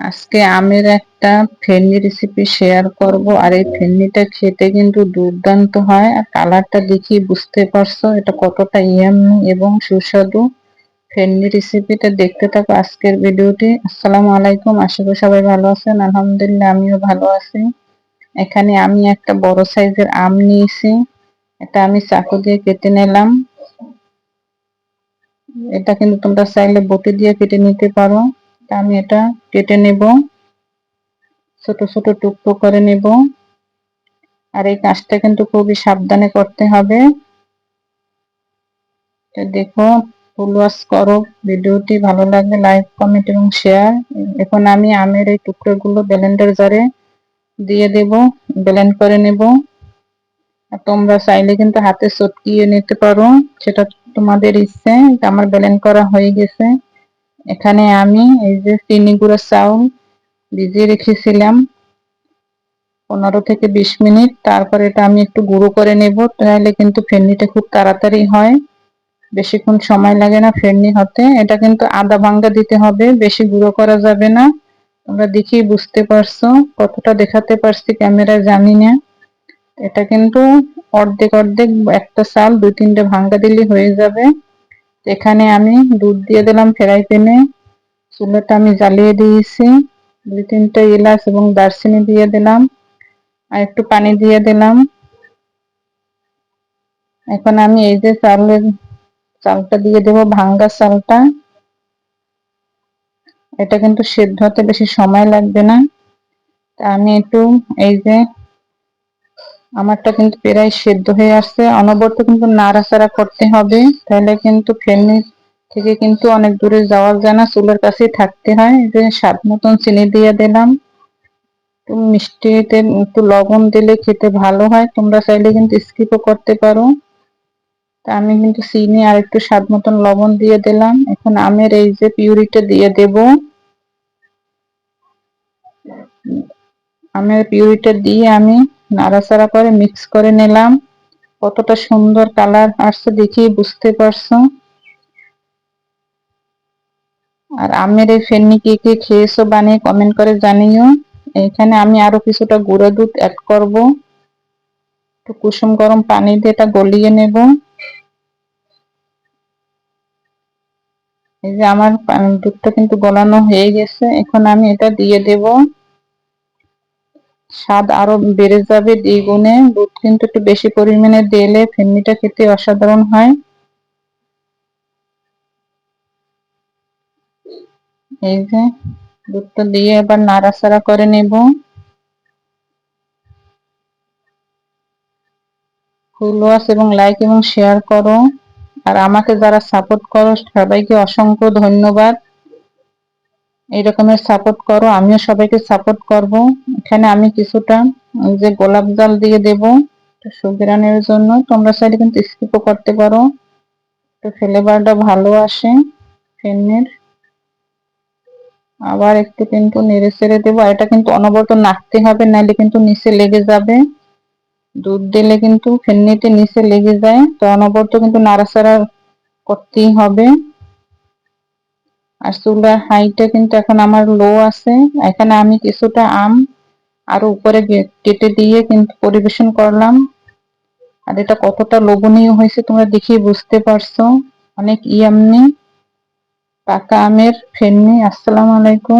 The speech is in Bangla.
আজকে আমের একটা ফেন্নি রেসিপি শেয়ার করব, আর এই ফেন্নিটা খেতে কিন্তু দুর্দান্ত হয়। আর কালারটা দেখি বুঝতে পারছ, এটা কতটা ইয়াম্মি এবং সুস্বাদু। ফেন্নি রেসিপিটা দেখতে থাকো আজকের ভিডিওটি আসসালামু আলাইকুম, আশা করি সবাই ভালো আছেন। আলহামদুলিল্লাহ, আমিও ভালো আছি। এখানে আমি একটা বড় সাইজের আম নিয়েছি। এটা আমি চাকু দিয়ে কেটে নিলাম। এটা কিন্তু তোমরা চাইলে বটি দিয়ে কেটে নিতে পারো। আমি এটা কেটে নেব। ছোট ছোট টুকরো করে নেব। আর এই কাজটা কিন্তু খুবই সাবধানে করতে হবে। দেখো, ফুল ওয়াশ করো। ভিডিওটি ভালো লাগলে লাইক, কমেন্ট এবং শেয়ার। এখন আমি আমের এই টুকরোগুলো ব্লেন্ডার জারে দিয়ে দেব, ব্লেন্ড করে নেব। আর তোমরা চাইলে কিন্তু হাতে চটকিয়ে নিতে পারো। সেটা তোমাদের ইচ্ছে আমার ব্লেন্ড করা হয়ে গেছে। এখানে আমি এই যে চিনি গুঁড়ো চাউল ভিজিয়ে রেখেছিলাম। পনেরো থেকে বিশ মিনিট, তারপরে এটা আমি একটু গুঁড়ো করে নেব। তাহলে কিন্তু ফেরনিটা খুব তাড়াতাড়ি হয়। বেশিক্ষণ সময় লাগে না ফেরনি হতে। এটা কিন্তু আদা ভাঙ্গা দিতে হবে, বেশি গুঁড়ো করা যাবে না। তোমরা দেখি বুঝতে পারছ, কতটা দেখাতে পারছি ক্যামেরায় জানি না। এটা কিন্তু অর্ধেক অর্ধেক একটা চাল দুই তিনটে ভাঙ্গা দিলে হয়ে যাবে। এখানে আমি দুধ দিয়ে দিলাম ফ্রাই প্যানে। চুলাটা আমি জ্বালিয়ে দিয়েছি। দুই তিনটা এলাচ এবং দারচিনি দিয়ে দিলাম। আর একটু পানি দিয়ে দিলাম। এখন আমি এই যে চালের চালটা দিয়ে দেব, ভাঙ্গা চালটা। এটা কিন্তু সেদ্ধ হতে বেশি সময় লাগবে না। তা আমি একটু এই যে আমারটা কিন্তু প্রায় সেদ্ধ হয়ে আসছে। অনবরত কিন্তু নাড়াচাড়া করতে হবে। তাহলে কিন্তু ফেনি থেকে কিন্তু অনেক দূরে যাওয়া যায় না। চুলের কাছেই থাকতে হয়। যে স্বাদ মতন চিনি দিয়ে দিলাম। মিষ্টিতে একটু লবণ দিলে খেতে ভালো হয়। তোমরা চাইলে কিন্তু স্কিপও করতে পারো। তা আমি কিন্তু চিনি আর একটু স্বাদ মতন লবণ দিয়ে দিলাম। এখন আমের এই যে পিউরিটা দিয়ে দেব। আমের পিউরিটা দিয়ে আমি নাড়াচাড়া করে মিক্স করে নিলাম। কতটা সুন্দর কালার আসছে দেখি বুঝতে পারছ? আর আমের এই ফেন্নি কে কে খেয়েছো বানিয়ে কমেন্ট করে জানিও। এখানে আমি আরও কিছুটা গুঁড়ো দুধ অ্যাড করব। একটু কুসুম গরম পানি দিয়ে এটা গলিয়ে নেব। এই যে আমার দুধটা কিন্তু গলানো হয়ে গেছে। এখন আমি এটা দিয়ে দেব। স্বাদ আরও বেড়ে যাবে দ্বিগুণে। দুধ কিন্তু একটু বেশি পরিমাণে দিলে ফেন্নিটা খেতে অসাধারণ হয়। এই যে দুধটা দিয়ে এবার নাড়াচাড়া করে নেব। ফুল ওয়াশ এবং লাইক এবং শেয়ার করো। আর আমাকে যারা সাপোর্ট করো, সবাইকে অসংখ্য ধন্যবাদ। এই রকমের সাপোর্ট করো, আমিও সবাইকে সাপোর্ট করব। এখানে আমি কিছুটা যে গোলাপ জল দিয়ে দেব সুবিরানের জন্য। তোমরা চাইলে কিন্তু স্কিপও করতে পারো। তো ফ্লেভারটা ভালো আসে ফেনের। আবার একটু কিন্তু নেড়ে চেড়ে দেবো। এটা কিন্তু অনবরত নাড়তে হবে নাহলে কিন্তু নিচে লেগে যাবে। দুধ দিলে কিন্তু ফেন্নিতে নিচে লেগে যায়। তো অনবরত কিন্তু নাড়াচাড়া করতেই হবে। আর চুলার হাইটটা কিন্তু এখন আমার লো আছে। এখানে আমি কিছুটা আম আরও উপরে কেটে দিয়ে কিন্তু পরিবেশন করলাম। আর এটা কতটা লোভনীয় হয়েছে তোমরা দেখি বুঝতে পারছ। অনেক ইয়ামনি পাকা আমের ফেননি আসসালামু আলাইকুম।